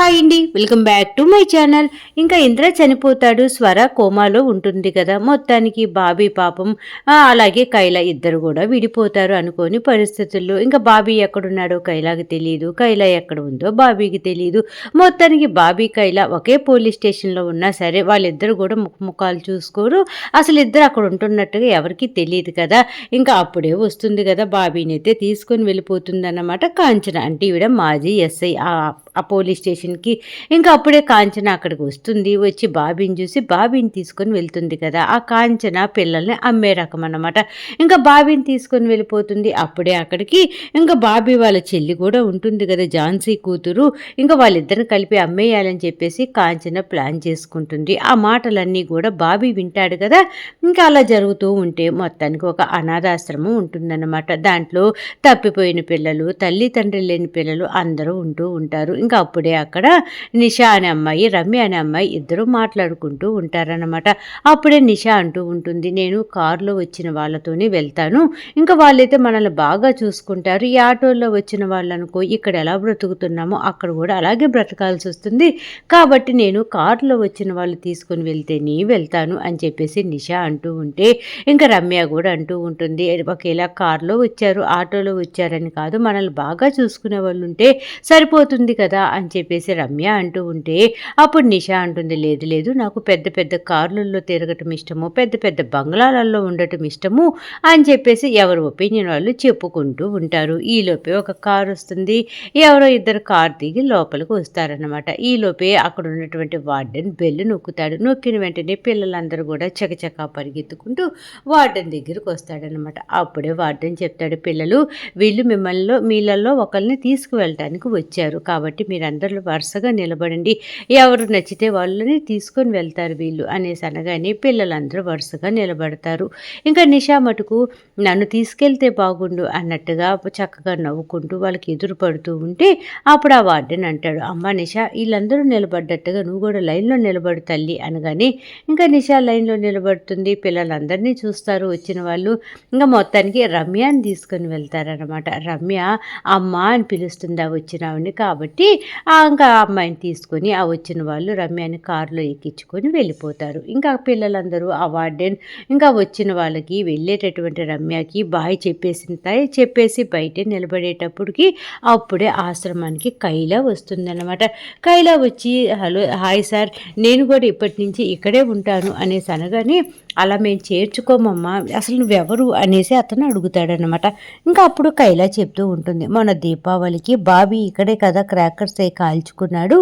Hi అండి welcome back to my channel. ఇంకా ఇంద్ర చనిపోతాడు స్వర కోమాలో ఉంటుంది కదా. మొత్తానికి బాబీ పాపం అలాగే కైలా ఇద్దరు కూడా విడిపోతారు అనుకోని పరిస్థితుల్లో. ఇంకా బాబీ ఎక్కడున్నాడో కైలాకి తెలియదు కైలా ఎక్కడ ఉందో బాబీకి తెలియదు మొత్తానికి బాబీ కైలా ఒకే పోలీస్ స్టేషన్లో ఉన్నా సరే వాళ్ళిద్దరు కూడా ముఖముఖాలు చూసుకోరు. అసలు ఇద్దరు అక్కడ ఉంటున్నట్టుగా ఎవరికి తెలియదు కదా. ఇంకా అప్పుడే వస్తుంది కదా బాబీని అయితే తీసుకొని వెళ్ళిపోతుంది అన్నమాట కాంచన అంటే ఈవిడ మాజీ ఎస్ఐ ఆ పోలీస్ స్టేషన్కి. ఇంకా అప్పుడే కాంచన అక్కడికి వస్తుంది. వచ్చి బాబీని చూసి బాబీని తీసుకొని వెళ్తుంది కదా ఆ కాంచన పిల్లల్ని అమ్మే రకం అన్నమాట. ఇంకా బాబీని తీసుకొని వెళ్ళిపోతుంది. అప్పుడే అక్కడికి ఇంకా బాబీ వాళ్ళ చెల్లి కూడా ఉంటుంది కదా ఝాన్సీ కూతురు. ఇంకా వాళ్ళిద్దరిని కలిపి అమ్మేయాలని చెప్పేసి కాంచన ప్లాన్ చేసుకుంటుంది. ఆ మాటలన్నీ కూడా బాబీ వింటాడు కదా. ఇంకా అలా జరుగుతూ ఉంటే మొత్తానికి ఒక అనాథాశ్రమం ఉంటుందన్నమాట. దాంట్లో తప్పిపోయిన పిల్లలు తల్లి తండ్రి లేని పిల్లలు అందరూ ఉంటూ ఉంటారు. ఇంకా అప్పుడే అక్కడ నిషా అనే అమ్మాయి రమ్య అనే అమ్మాయి ఇద్దరు మాట్లాడుకుంటూ ఉంటారన్నమాట. అప్పుడే నిషా అంటూ ఉంటుంది నేను కారులో వచ్చిన వాళ్ళతోనే వెళ్తాను. ఇంకా వాళ్ళైతే మనల్ని బాగా చూసుకుంటారు. ఈ ఆటోలో వచ్చిన వాళ్ళనుకో ఇక్కడ ఎలా బ్రతుకుతున్నామో అక్కడ కూడా అలాగే బ్రతకాల్సి వస్తుంది. కాబట్టి నేను కారులో వచ్చిన వాళ్ళు తీసుకొని వెళ్తేనే వెళ్తాను అని చెప్పేసి నిషా అంటూ ఉంటే ఇంకా రమ్య కూడా అంటూ ఉంటుంది ఒకేలా కారులో వచ్చారు ఆటోలో వచ్చారని కాదు. మనల్ని బాగా చూసుకునే వాళ్ళు ఉంటే సరిపోతుంది కదా. అని చెప్పేసి రమ్య అంటూ ఉంటే అప్పుడు నిషా అంటుంది లేదు లేదు నాకు పెద్ద పెద్ద కార్లలో తిరగటం ఇష్టము పెద్ద పెద్ద బంగ్లాలలో ఉండటం ఇష్టము అని చెప్పేసి ఎవరి ఒపీనియన్ వాళ్ళు చెప్పుకుంటూ ఉంటారు. ఈలోపే ఒక కారు వస్తుంది. ఎవరో ఇద్దరు కారు దిగి లోపలికి వస్తారనమాట ఈలోపే అక్కడ ఉన్నటువంటి వార్డెన్ బెల్లు నొక్కుతాడు. నొక్కిన వెంటనే పిల్లలందరూ కూడా చకచకా పరిగెత్తుకుంటూ వార్డెన్ దగ్గరికి వస్తాడనమాట అప్పుడే వార్డెన్ చెప్తాడు పిల్లలు వీళ్ళు మిమ్మల్ని మీళ్ళల్లో ఒకరిని తీసుకువెళ్ళటానికి వచ్చారు. కాబట్టి మీరందరూ వరుసగా నిలబడండి. ఎవరు నచ్చితే వాళ్ళని తీసుకొని వెళ్తారు వీళ్ళు అనేసి అనగానే పిల్లలందరూ వరుసగా నిలబడతారు. ఇంకా నిషా మటుకు నన్ను తీసుకెళ్తే బాగుండు అన్నట్టుగా చక్కగా నవ్వుకుంటూ వాళ్ళకి ఎదురు పడుతూ ఉంటే అప్పుడు ఆ వార్డెన్ అంటాడు అమ్మ నిషా వీళ్ళందరూ నిలబడ్డట్టుగా నువ్వు కూడా లైన్లో నిలబడు తల్లి అనగానే ఇంకా నిషా లైన్లో నిలబడుతుంది పిల్లలందరినీ చూస్తారు వచ్చిన వాళ్ళు. ఇంకా మొత్తానికి రమ్యాని తీసుకొని వెళ్తారనమాట రమ్య అమ్మ అని పిలుస్తుంది ఆ వచ్చిన కాబట్టి ఇంకా ఆ అమ్మాయిని తీసుకొని ఆ వచ్చిన వాళ్ళు రమ్యాని కారులో ఎక్కించుకొని వెళ్ళిపోతారు. ఇంకా పిల్లలందరూ ఆ వార్డెన్ ఇంకా వచ్చిన వాళ్ళకి వెళ్ళేటటువంటి రమ్యకి బాయ్ చెప్పేసిన తాయి చెప్పేసి బయట నిలబడేటప్పటికి అప్పుడే ఆశ్రమానికి కైలా వస్తుందన్నమాట. కైలా వచ్చి హలో హాయ్ సార్ నేను కూడా ఇప్పటి నుంచి ఇక్కడే ఉంటాను అనేసి అనగానే అలా మేము చేర్చుకోమమ్మా అసలు నువ్వెవరు అనేసి అతను అడుగుతాడనమాట ఇంకా అప్పుడు కైలా చెప్తూ ఉంటుంది మన దీపావళికి బాబీ ఇక్కడే కదా క్రాకర్స్ ఏ కాల్చుకున్నాడు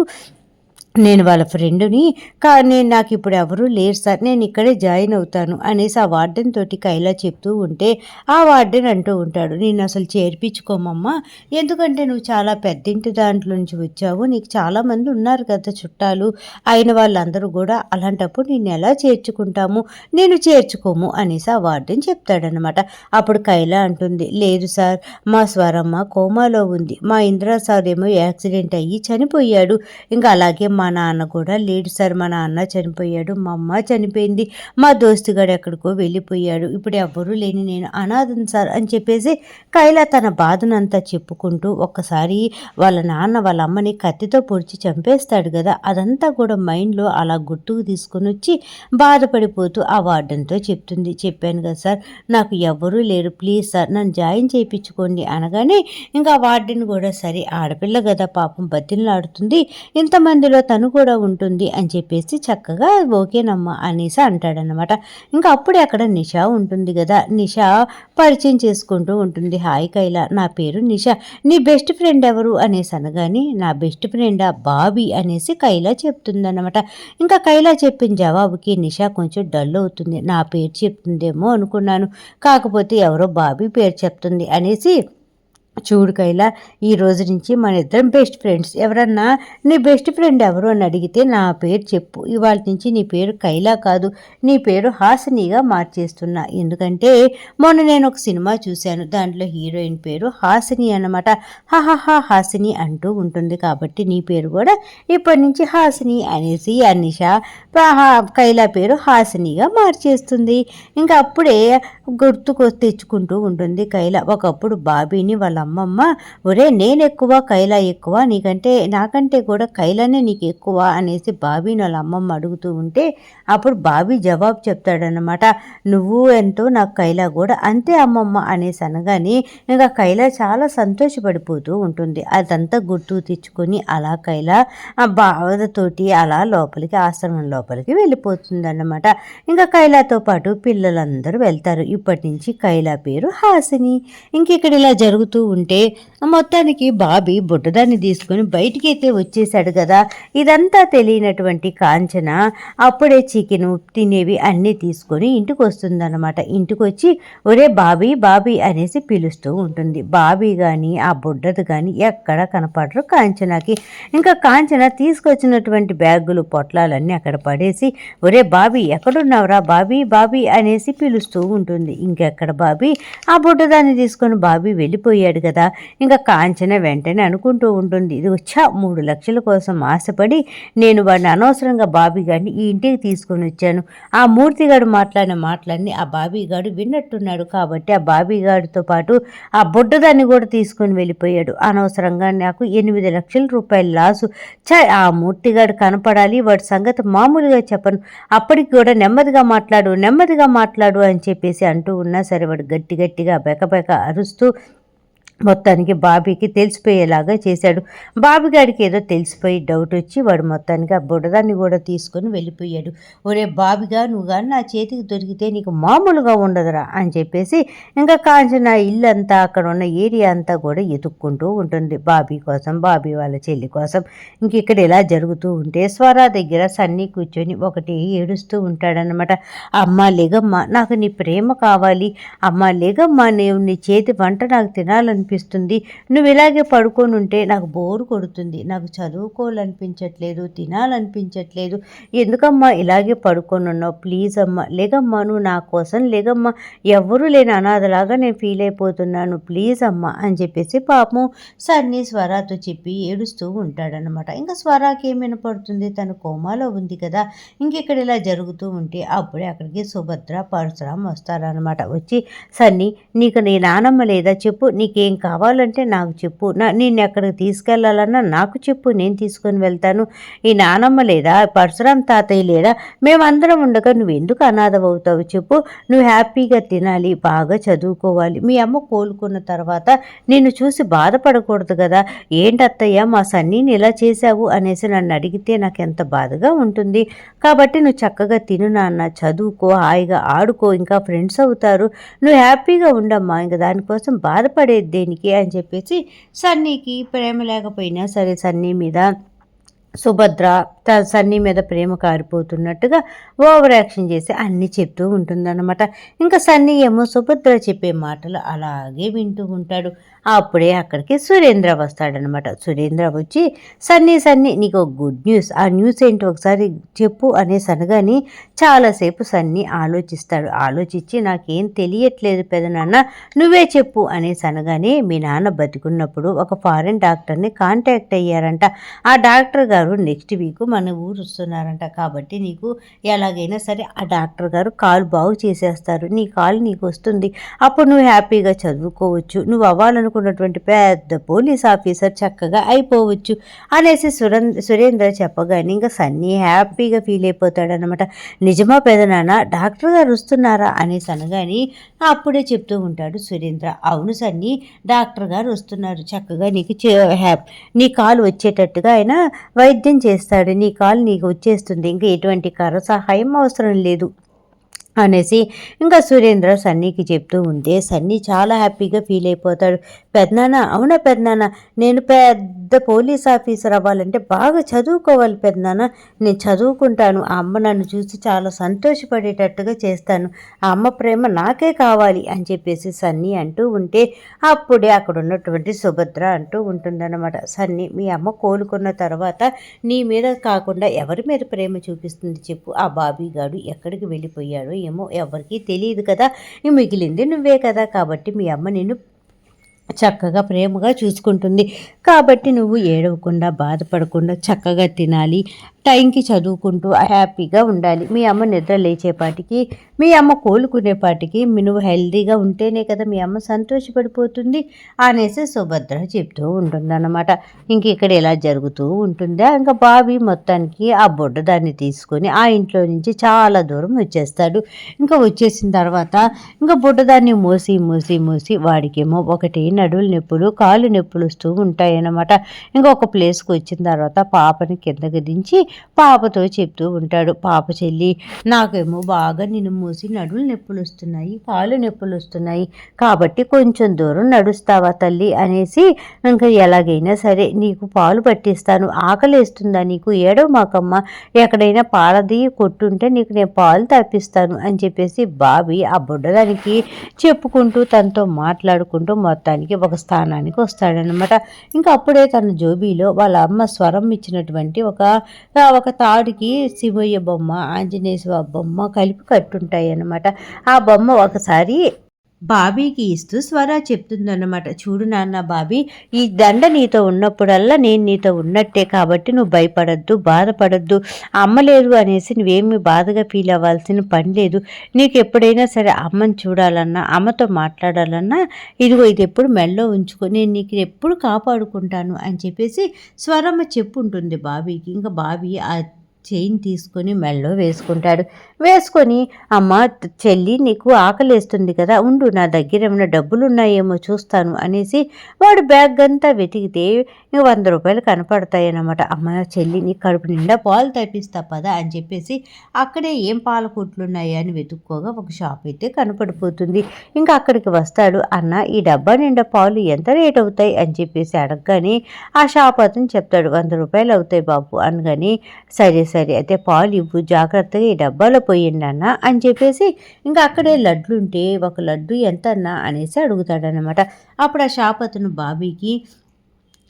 నేను వాళ్ళ ఫ్రెండుని కా నేను నాకు ఇప్పుడు ఎవరూ లేరు సార్ నేను ఇక్కడే జాయిన్ అవుతాను అనేసి ఆ వార్డెన్ తోటి కైలా చెప్తూ ఉంటే ఆ వార్డెన్ అంటూ ఉంటాడు. నేను అసలు చేర్పించుకోమమ్మా ఎందుకంటే నువ్వు చాలా పెద్దింటి దాంట్లో నుంచి వచ్చావు నీకు చాలామంది ఉన్నారు కదా చుట్టాలు అయిన వాళ్ళందరూ కూడా అలాంటప్పుడు నేను ఎలా చేర్చుకుంటాము నేను చేర్చుకోము అనేసి ఆ వార్డెన్ చెప్తాడనమాట అప్పుడు కైలా అంటుంది లేదు సార్ మా స్వరమ్మ కోమాలో ఉంది మా ఇందిరా సార్ ఏమో యాక్సిడెంట్ అయ్యి చనిపోయాడు ఇంకా అలాగే మా నాన్న కూడా లేడు సార్. మా నాన్న చనిపోయాడు. మా అమ్మ చనిపోయింది. మా దోస్తుగాడు ఎక్కడికో వెళ్ళిపోయాడు. ఇప్పుడు ఎవ్వరూ లేని నేను అనాథం సార్ అని చెప్పేసి కైలా తన బాధనంతా చెప్పుకుంటూ ఒక్కసారి వాళ్ళ నాన్న వాళ్ళ అమ్మని కత్తితో పొడిచి చంపేస్తాడు కదా. అదంతా కూడా మైండ్లో అలా గుర్తుకు తీసుకొని వచ్చి బాధపడిపోతూ ఆ వార్డెన్తో చెప్తుంది. చెప్పాను కదా సార్ నాకు ఎవ్వరూ లేరు. ప్లీజ్ సార్ నన్ను జాయిన్ చేయించుకోండి అనగానే ఇంకా వార్డెన్ కూడా సరే ఆడపిల్ల కదా పాపం బతిన్లాడుతుంది ఇంతమందిలో తను కూడా ఉంటుంది అని చెప్పేసి చక్కగా ఓకేనమ్మా అనేసి అంటాడనమాట ఇంకా అప్పుడే అక్కడ నిషా ఉంటుంది కదా నిషా పరిచయం చేసుకుంటూ ఉంటుంది. హాయ్ కైలా నా పేరు నిషా. నీ బెస్ట్ ఫ్రెండ్ ఎవరు? అనేసి అనగానే నా బెస్ట్ ఫ్రెండా బాబీ అనేసి కైలా చెప్తుందన్నమాట. ఇంకా కైలా చెప్పిన జవాబుకి నిషా కొంచెం డల్ అవుతుంది. నా పేరు చెప్తుందేమో అనుకున్నాను. కాకపోతే ఎవరో బాబీ పేరు చెప్తుంది అనేసి చూడు కైలా ఈ రోజు నుంచి మన ఇద్దరం బెస్ట్ ఫ్రెండ్స్ ఎవరన్నా నీ బెస్ట్ ఫ్రెండ్ ఎవరు? అని అడిగితే నా పేరు చెప్పు. ఇవాళ నుంచి నీ పేరు కైలా కాదు. నీ పేరు హాసినిగా మార్చేస్తున్నా. ఎందుకంటే మొన్న నేను ఒక సినిమా చూశాను. దాంట్లో హీరోయిన్ పేరు హాసిని అన్నమాట. హహహా హాసిని అంటూ ఉంటుంది కాబట్టి నీ పేరు కూడా ఇప్పటి నుంచి హాసిని అనేసి అనిష కైలా పేరు హాసినిగా మార్చేస్తుంది. ఇంకా అప్పుడే గుర్తుకు తెచ్చుకుంటూ ఉంటుంది కైలా. ఒకప్పుడు బాబీని వాళ్ళ అమ్మమ్మ ఒరే నేను ఎక్కువ కైలా ఎక్కువ నీకంటే నాకంటే కూడా కైలానే నీకు ఎక్కువ అనేసి బాబీని వాళ్ళ అమ్మమ్మ అడుగుతూ ఉంటే అప్పుడు బాబీ జవాబు చెప్తాడనమాట నువ్వు ఎంతో నాకు కైలా కూడా అంతే అమ్మమ్మ అనేసి అనగానే ఇంకా కైలా చాలా సంతోషపడిపోతూ ఉంటుంది. అదంతా గుర్తు తెచ్చుకొని అలా కైలా ఆ బావతోటి అలా లోపలికి ఆశ్రమం లోపలికి వెళ్ళిపోతుందన్నమాట. ఇంకా కైలాతో పాటు పిల్లలందరూ వెళ్తారు. ఇప్పటి నుంచి కైలా పేరు హాసిని. ఇంక ఇక్కడ ఇలా జరుగుతూ ఉంటే మొత్తానికి బాబీ బుడ్డదాన్ని తీసుకొని బయటికి అయితే వచ్చేసాడు కదా. ఇదంతా తెలియనటువంటి కాంచన అప్పుడే చికెన్ తినేవి అన్నీ తీసుకొని ఇంటికి వస్తుందన్నమాట. ఇంటికి వచ్చి ఒరే బాబీ బాబీ అనేసి పిలుస్తూ ఉంటుంది. బాబీ కానీ ఆ బుడ్డది కానీ ఎక్కడ కనపడరు కాంచనకి. ఇంకా కాంచన తీసుకొచ్చినటువంటి బ్యాగులు పొట్లాలన్నీ అక్కడ పడేసి ఒరే బాబీ ఎక్కడున్నావురా బాబీ బాబీ అనేసి పిలుస్తూ ఉంటుంది. ఇంకెక్కడ బాబీ? ఆ బుడ్డదాన్ని తీసుకొని బాబీ వెళ్ళిపోయాడు కదా. ఇంకా కాంచన వెంటనే అనుకుంటూ ఉంటుంది. ఇది వచ్చా మూడు లక్షల కోసం ఆశపడి నేను వాడిని అనవసరంగా బాబీ గారిని ఈ ఇంటికి తీసుకొని వచ్చాను. ఆ మూర్తిగాడు మాట్లాడిన మాటలన్నీ ఆ బాబీగాడు విన్నట్టున్నాడు కాబట్టి ఆ బాబీగాడితో పాటు ఆ బుడ్డదాన్ని కూడా తీసుకొని వెళ్ళిపోయాడు. అనవసరంగా నాకు ఎనిమిది లక్షల రూపాయలు లాసు. చ ఆ మూర్తిగాడు కనపడాలి వాడి సంగతి మామూలుగా చెప్పను. అప్పటికి కూడా నెమ్మదిగా మాట్లాడు నెమ్మదిగా మాట్లాడు అని చెప్పేసి అంటూ ఉన్నా సరే వాడు గట్టి గట్టిగా బెకబెక అరుస్తూ మొత్తానికి బాబీకి తెలిసిపోయేలాగా చేశాడు. బాబీ గారికి ఏదో తెలిసిపోయి డౌట్ వచ్చి వాడు మొత్తానికి ఆ బుడదాన్ని కూడా తీసుకొని వెళ్ళిపోయాడు. ఒరే బాబిగా నువ్వు కానీ నా చేతికి దొరికితే నీకు మామూలుగా ఉండదురా అని చెప్పేసి ఇంకా కాంచన ఇల్లు అంతా అక్కడ ఉన్న ఏరియా అంతా కూడా ఎతుక్కుంటూ ఉంటుంది బాబీ కోసం బాబీ వాళ్ళ చెల్లి కోసం. ఇంక ఇక్కడ ఇలా జరుగుతూ ఉంటే స్వరా దగ్గర సన్నీ కూర్చొని ఒకటి ఏడుస్తూ ఉంటాడనమాట అమ్మ లేగమ్మ నాకు నీ ప్రేమ కావాలి. అమ్మ లేగమ్మ నేను నీ చేతి వంట నాకు తినాలని అనిపిస్తుంది. నువ్వు ఇలాగే పడుకొని ఉంటే నాకు బోరు కొడుతుంది. నాకు చదువుకోవాలనిపించట్లేదు తినాలనిపించట్లేదు. ఎందుకమ్మా ఇలాగే పడుకొని ఉన్నావు ప్లీజ్ అమ్మా లేగమ్మా నువ్వు నా కోసం లేగమ్మా ఎవరు లేని అనాథలాగా నేను ఫీల్ అయిపోతున్నాను. ప్లీజ్ అమ్మా అని చెప్పేసి పాపం సన్ని స్వరాతో చెప్పి ఏడుస్తూ ఉంటాడనమాట ఇంకా స్వరాకి ఏం వినపడుతుంది? తన కోమాలో ఉంది కదా. ఇంకెక్కడ ఇలా జరుగుతూ ఉంటే అప్పుడే అక్కడికి సుభద్ర పరశురాం వస్తారనమాట వచ్చి సన్నీ నీకు నీ నానమ్మ లేదా చెప్పు నీకేం కావాలంటే నాకు చెప్పు. నా నేను ఎక్కడికి తీసుకెళ్ళాలన్నా నాకు చెప్పు. నేను తీసుకొని వెళ్తాను. ఈ నానమ్మ లేదా పరశురాం తాతయ్య లేదా మేమందరం ఉండగా నువ్వు ఎందుకు అనాథం అవుతావు చెప్పు. నువ్వు హ్యాపీగా తినాలి బాగా చదువుకోవాలి. మీ అమ్మ కోలుకున్న తర్వాత నిన్ను చూసి బాధపడకూడదు కదా. ఏంటత్తయ్య మా సన్నీని ఇలా చేశావు అనేసి నన్ను అడిగితే నాకు ఎంత బాధగా ఉంటుంది. కాబట్టి నువ్వు చక్కగా తిను నాన్న. చదువుకో హాయిగా ఆడుకో. ఇంకా ఫ్రెండ్స్ అవుతారు. నువ్వు హ్యాపీగా ఉండమ్మా. ఇంకా దానికోసం బాధపడేది దేనికి అని చెప్పేసి సన్నీకి ప్రేమ లేకపోయినా సరే సన్నీ మీద సుభద్ర సన్నీ మీద ప్రేమ కారిపోతున్నట్టుగా ఓవర్ యాక్షన్ చేసి అన్నీ చెప్తూ ఉంటుందన్నమాట. ఇంకా సన్నీ ఏమో సుభద్ర చెప్పే మాటలు అలాగే వింటూ ఉంటాడు. అప్పుడే అక్కడికి సురేంద్ర వస్తాడనమాట సురేంద్ర వచ్చి సన్నీ సన్నీ నీకు ఒక గుడ్ న్యూస్ ఆ న్యూస్ ఏంటి ఒకసారి చెప్పు అనేసి అనగాని చాలాసేపు సన్నీ ఆలోచిస్తాడు. ఆలోచించి నాకేం తెలియట్లేదు పెదనాన్న. నువ్వే చెప్పు అనేసి అనగానే మీ నాన్న బతికున్నప్పుడు ఒక ఫారెన్ డాక్టర్ని కాంటాక్ట్ అయ్యారంట. ఆ డాక్టర్ గారు నెక్స్ట్ వీక్ మన ఊరు వస్తున్నారంట కాబట్టి నీకు ఎలాగైనా సరే ఆ డాక్టర్ గారు కాలు బాగు చేసేస్తారు. నీ కాలు నీకు వస్తుంది. అప్పుడు నువ్వు హ్యాపీగా చదువుకోవచ్చు. నువ్వు అవ్వాలనుకున్నటువంటి పెద్ద పోలీస్ ఆఫీసర్ చక్కగా అయిపోవచ్చు అనేసి సురేంద్ర సురేంద్ర చెప్పగానే ఇంకా సన్నీ హ్యాపీగా ఫీల్ అయిపోతాడనమాట నిజమా పెదనాన్న డాక్టర్ గారు వస్తున్నారా అనేసి అనగాని అప్పుడే చెప్తూ ఉంటాడు సురేంద్ర. అవును సన్నీ డాక్టర్ గారు వస్తున్నారు. చక్కగా నీకు చే- హ్యాప్ నీ కాలు వచ్చేటట్టుగా ఆయన వైద్యం చేస్తాడు. నీ కాల్ నీకు వచ్చేస్తుంది. ఇంకా ఎటువంటి కర సహాయం అవసరం లేదు. అనేసి ఇంకా సురేంద్ర సన్నీకి చెప్తూ ఉంటే సన్నీ చాలా హ్యాపీగా ఫీల్ అయిపోతాడు. పెద్దనాన్న అవునా పెద్దనాన్న? నేను పెద్ద పోలీస్ ఆఫీసర్ అవ్వాలంటే బాగా చదువుకోవాలి పెద్దనాన్న. నేను చదువుకుంటాను. ఆ అమ్మ నన్ను చూసి చాలా సంతోషపడేటట్టుగా చేస్తాను. ఆ అమ్మ ప్రేమ నాకే కావాలి అని చెప్పేసి సన్నీ అంటూ ఉంటే అప్పుడే అక్కడ ఉన్నటువంటి సుభద్ర అంటూ ఉంటుందన్నమాట. సన్నీ మీ అమ్మ కోలుకున్న తర్వాత నీ మీద కాకుండా ఎవరి మీద ప్రేమ చూపిస్తుంది చెప్పు. ఆ బాబీ గాడు ఎక్కడికి వెళ్ళిపోయాడో ఏమో ఎవరికీ తెలియదు కదా. మిగిలింది నువ్వే కదా. కాబట్టి మీ అమ్మ నిన్ను చక్కగా ప్రేమగా చూసుకుంటుంది. కాబట్టి నువ్వు ఏడవకుండా బాధపడకుండా చక్కగా తినాలి. టైంకి చదువుకుంటూ హ్యాపీగా ఉండాలి. మీ అమ్మ నిద్ర లేచేపాటికి మీ అమ్మ కోలుకునేపాటికి నువ్వు హెల్దీగా ఉంటేనే కదా మీ అమ్మ సంతోషపడిపోతుంది అనేసి సుభద్ర చెప్తూ ఉంటుందన్నమాట. ఇంక ఇక్కడ ఇలా జరుగుతూ ఉంటుందా. ఇంకా బాబీ మొత్తానికి ఆ బుడ్డ దాన్ని తీసుకొని ఆ ఇంట్లో నుంచి చాలా దూరం వచ్చేస్తాడు. ఇంకా వచ్చేసిన తర్వాత ఇంకా బుడ్డదాన్ని మోసి మోసి మోసి వాడికేమో ఒకటి నడువులు నొప్పులు కాళ్ళు నొప్పులు వస్తూ ఉంటాయన్నమాట. ఇంకా ఒక ప్లేస్కి వచ్చిన తర్వాత పాపని కిందకి దించి పాపతో చెప్తూ ఉంటాడు. పాప చెల్లి నాకేమో బాగా నిన్ను మూసి నడులు నొప్పులు వస్తున్నాయి కాళ్ళు నొప్పులు వస్తున్నాయి. కాబట్టి కొంచెం దూరం నడుస్తావా తల్లి? అనేసి ఇంకా ఎలాగైనా సరే నీకు పాలు పట్టిస్తాను. ఆకలేస్తుందా నీకు? ఏడో మాకమ్మ ఎక్కడైనా పాలది కొట్టుంటే నీకు నేను పాలు తప్పిస్తాను అని చెప్పేసి బాబి ఆ బుడ్డదానికి చెప్పుకుంటూ తనతో మాట్లాడుకుంటూ మొత్తానికి ఒక స్థానానికి వస్తాడనమాట ఇంకా అప్పుడే తన జోబీలో వాళ్ళ అమ్మ స్వరం ఇచ్చినటువంటి ఒక ఒక తాడుకి శివయ్య బొమ్మ ఆంజనేయ స్వామి బొమ్మ కలిపి కట్టుంటాయి అన్నమాట ఆ బొమ్మ ఒకసారి బాబీకి ఇస్తూ స్వర చెప్తుందన్నమాట. చూడు నాన్న బాబీ ఈ దండ నీతో ఉన్నప్పుడల్లా నేను నీతో ఉన్నట్టే కాబట్టి నువ్వు భయపడద్దు బాధపడద్దు. అమ్మ లేదు అనేసి నువ్వేమి బాధగా ఫీల్ అవ్వాల్సిన పని లేదు. నీకు ఎప్పుడైనా సరే అమ్మని చూడాలన్నా అమ్మతో మాట్లాడాలన్నా ఇదిగో ఇది ఎప్పుడు మెల్లో ఉంచుకో నేను నీకు ఎప్పుడు కాపాడుకుంటాను అని చెప్పేసి స్వరమ్మ చెప్పుంటుంది బాబీకి. ఇంకా బాబీ ఆ చైన్ తీసుకొని మెళ్ళో వేసుకుంటాడు. వేసుకొని అమ్మ చెల్లి నీకు ఆకలేస్తుంది కదా ఉండు నా దగ్గర ఏమైనా డబ్బులు ఉన్నాయేమో చూస్తాను అనేసి వాడు బ్యాగ్ అంతా వెతికితే వంద రూపాయలు కనపడతాయి అన్నమాట అమ్మ చెల్లి నీ కడుపు నిండా పాలు తప్పిస్తా పదా అని చెప్పేసి అక్కడే ఏం పాల కొట్లు అని వెతుక్కోగా ఒక షాప్ అయితే కనపడిపోతుంది. ఇంకా అక్కడికి వస్తాడు. అన్న ఈ డబ్బా నిండా పాలు ఎంత రేట్ అవుతాయి? అని చెప్పేసి అడగగానే ఆ షాప్ అతను చెప్తాడు. వంద రూపాయలు అవుతాయి బాబు అనగానే సరే సరే అయితే పాలు ఇవ్వు జాగ్రత్తగా ఈ డబ్బాలో పోయిండి అన్న అని చెప్పేసి ఇంకా అక్కడే లడ్లుంటే ఒక లడ్డు ఎంత అన్నా అనేసి అడుగుతాడనమాట అప్పుడు ఆ షాప్ అతను బాబీకి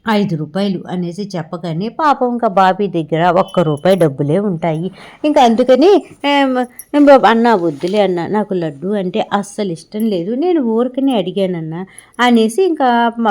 ఐదు రూపాయలు అనేసి చెప్పగానే పాపం ఇంకా బాబీ దగ్గర ఒక్క రూపాయి డబ్బులే ఉంటాయి. ఇంకా అందుకని అన్న వద్దులే అన్న నాకు లడ్డు అంటే అస్సలు ఇష్టం లేదు నేను ఊరికనే అడిగానన్న అనేసి ఇంకా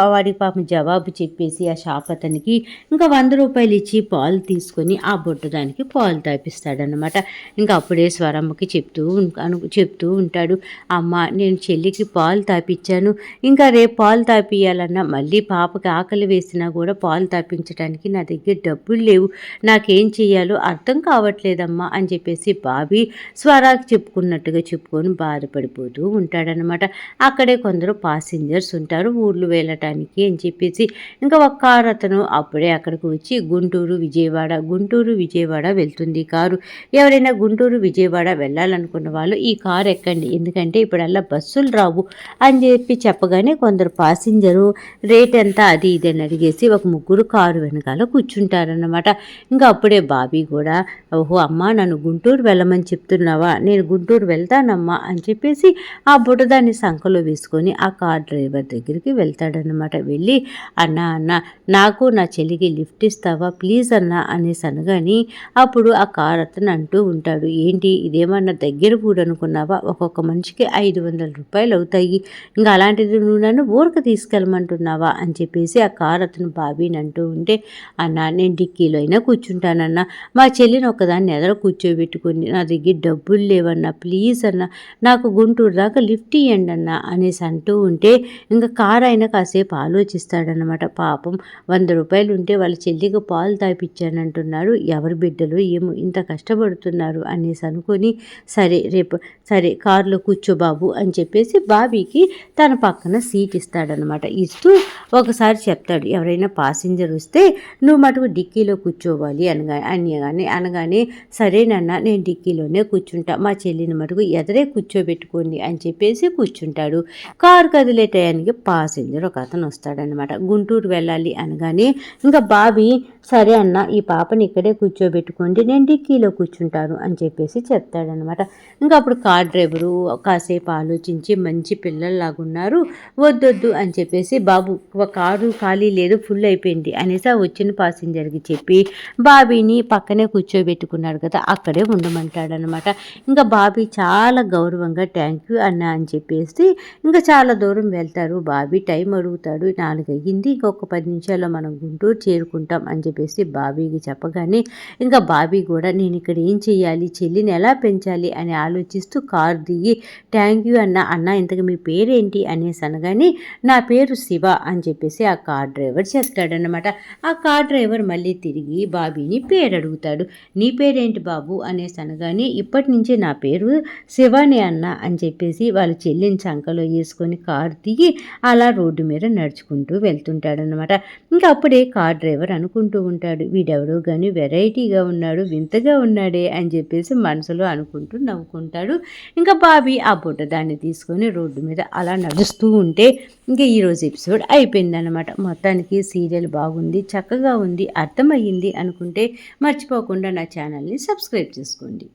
వాడి పాపం జవాబు చెప్పేసి ఆ షాప్ అతనికి ఇంకా వంద రూపాయలు ఇచ్చి పాలు తీసుకొని ఆ బొట్టుదానికి పాలు తాపిస్తాడనమాట ఇంకా అప్పుడే స్వరమ్మకి చెప్తూ అను చెప్తూ ఉంటాడు అమ్మ నేను చెల్లికి పాలు తాపిచ్చాను ఇంకా రేపు పాలు తాపియాలన్నా మళ్ళీ పాపకి ఆకలి వేసిన కూడా పాలు తాపించడానికి నా దగ్గర డబ్బులు లేవు. నాకేం చేయాలో అర్థం కావట్లేదమ్మా అని చెప్పేసి బాబీ స్వరాకి చెప్పుకున్నట్టుగా చెప్పుకొని బాధపడిపోతూ ఉంటాడనమాట అక్కడే కొందరు పాసింజర్స్ ఉంటారు ఊర్లు వెళ్ళటానికి అని చెప్పేసి. ఇంకా ఒక కారు అతను అప్పుడే అక్కడికి వచ్చి గుంటూరు విజయవాడ గుంటూరు విజయవాడ వెళ్తుంది కారు. ఎవరైనా గుంటూరు విజయవాడ వెళ్ళాలనుకున్న వాళ్ళు ఈ కారు ఎక్కండి ఎందుకంటే ఇప్పుడల్లా బస్సులు రావు అని చెప్పి చెప్పగానే కొందరు పాసింజరు రేట్ ఎంత? అది ఇది అని అడిగి చేసి ఒక ముగ్గురు కారు వెనకాల కూర్చుంటారన్నమాట. ఇంకా అప్పుడే బాబీ కూడా ఓహో అమ్మ నన్ను గుంటూరు వెళ్ళమని చెప్తున్నావా? నేను గుంటూరు వెళ్తానమ్మా అని చెప్పేసి ఆ బుడదాన్ని సంఖలో వేసుకొని ఆ కార్ డ్రైవర్ దగ్గరికి వెళ్తాడనమాట వెళ్ళి అన్న అన్న నాకు నా చెల్లికి లిఫ్ట్ ఇస్తావా? ప్లీజ్ అన్న అనేసి అనగాని అప్పుడు ఆ కార్ అతను అంటూ ఉంటాడు ఏంటి ఇదేమన్నా దగ్గర కూడా అనుకున్నావా? ఒక్కొక్క మనిషికి ఐదు వందల రూపాయలు అవుతాయి. ఇంకా అలాంటిది నువ్వు నన్ను ఊరికి తీసుకెళ్ళమంటున్నావా? అని చెప్పేసి ఆ కార్ అతను బాబీని అంటూ ఉంటే అన్న నేను డిక్కీలో అయినా కూర్చుంటానన్నా. మా చెల్లిని ఒకదాన్ని ఎదర కూర్చోబెట్టుకుని నా దగ్గర డబ్బులు లేవన్నా ప్లీజ్ అన్న నాకు గుంటూరు దాకా లిఫ్ట్ ఇవ్వండి అన్న అనేసి అంటూ ఉంటే ఇంకా కారు అయినా కాసేపు ఆలోచిస్తాడనమాట పాపం వంద రూపాయలు ఉంటే వాళ్ళ చెల్లికి పాలు తాపిచ్చానంటున్నాడు. ఎవరి బిడ్డలు ఏమో ఇంత కష్టపడుతున్నారు అనేసి అనుకొని సరే రేపు సరే కారులో కూర్చో బాబు అని చెప్పేసి బాబీకి తన పక్కన సీట్ ఇస్తాడనమాట ఇస్తూ ఒకసారి చెప్తాడు ఎవరైనా ఎవరైనా పాసింజర్ వస్తే నువ్వు మటుకు డిక్కీలో కూర్చోవాలి అనగా అనగానే అనగానే సరేనన్న నేను డిక్కీలోనే కూర్చుంటా. మా చెల్లిని మటుకు ఎదరే కూర్చోబెట్టుకోండి అని చెప్పేసి కూర్చుంటాడు. కారు కదిలే టయానికి పాసింజర్ ఒక అతను వస్తాడనమాట గుంటూరు వెళ్ళాలి అనగానే ఇంకా బాబీ సరే అన్న ఈ పాపని ఇక్కడే కూర్చోబెట్టుకోండి. నేను డిక్కీలో కూర్చుంటాను అని చెప్పేసి చెప్తాడనమాట ఇంకా అప్పుడు కార్ డ్రైవరు కాసేపు ఆలోచించి మంచి పిల్లల్లాగున్నారు వద్దొద్దు అని చెప్పేసి బాబు కారు ఖాళీ లేదు ఫుల్ అయిపోయింది అనేసి ఆ వచ్చిన పాసింజర్కి చెప్పి బాబీని పక్కనే కూర్చోబెట్టుకున్నాడు కదా అక్కడే ఉండమంటాడనమాట ఇంకా బాబీ చాలా గౌరవంగా థ్యాంక్ యూ అన్న అని చెప్పేసి ఇంకా చాలా దూరం వెళ్తారు. బాబీ టైం అడుగుతాడు. నాలుగు అయ్యింది ఇంకొక పది నిమిషాల్లో మనం గుంటూరు చేరుకుంటాం అని చెప్పేసి బాబీకి చెప్పగానే ఇంకా బాబీ కూడా నేను ఇక్కడ ఏం చేయాలి చెల్లిని ఎలా పెంచాలి? అని ఆలోచిస్తూ కారు దిగి థ్యాంక్ యూ అన్న అన్న ఇంతకు మీ పేరేంటి? అనేసి అనగానే నా పేరు శివ అని చెప్పేసి ఆ కార్ డ్రైవర్ చేస్తాడనమాట ఆ కార్ డ్రైవర్ మళ్ళీ తిరిగి బాబీని పేరు అడుగుతాడు. నీ పేరేంటి బాబు? అనేసి అనగానే ఇప్పటి నుంచే నా పేరు శివాని అన్న అని చెప్పేసి వాళ్ళ చెల్లిని చంకలో వేసుకొని కారు దిగి అలా రోడ్డు మీద నడుచుకుంటూ వెళ్తుంటాడనమాట ఇంకా అప్పుడే కార్ డ్రైవర్ అనుకుంటూ ఉంటాడు వీడెవడో కానీ వెరైటీగా ఉన్నాడు వింతగా ఉన్నాడే అని చెప్పేసి మనసులో అనుకుంటూ నవ్వుకుంటాడు. ఇంకా బాబీ ఆ బుట్ట దాన్ని తీసుకొని రోడ్డు మీద అలా నడుస్తూ ఉంటే ఇంకా ఈరోజు ఎపిసోడ్ అయిపోయిందనమాట మొత్తానికి సీరియల్ బాగుంది చక్కగా ఉంది అర్థమయ్యింది అనుకుంటే మర్చిపోకుండా నా ఛానల్ని సబ్స్క్రైబ్ చేసుకోండి.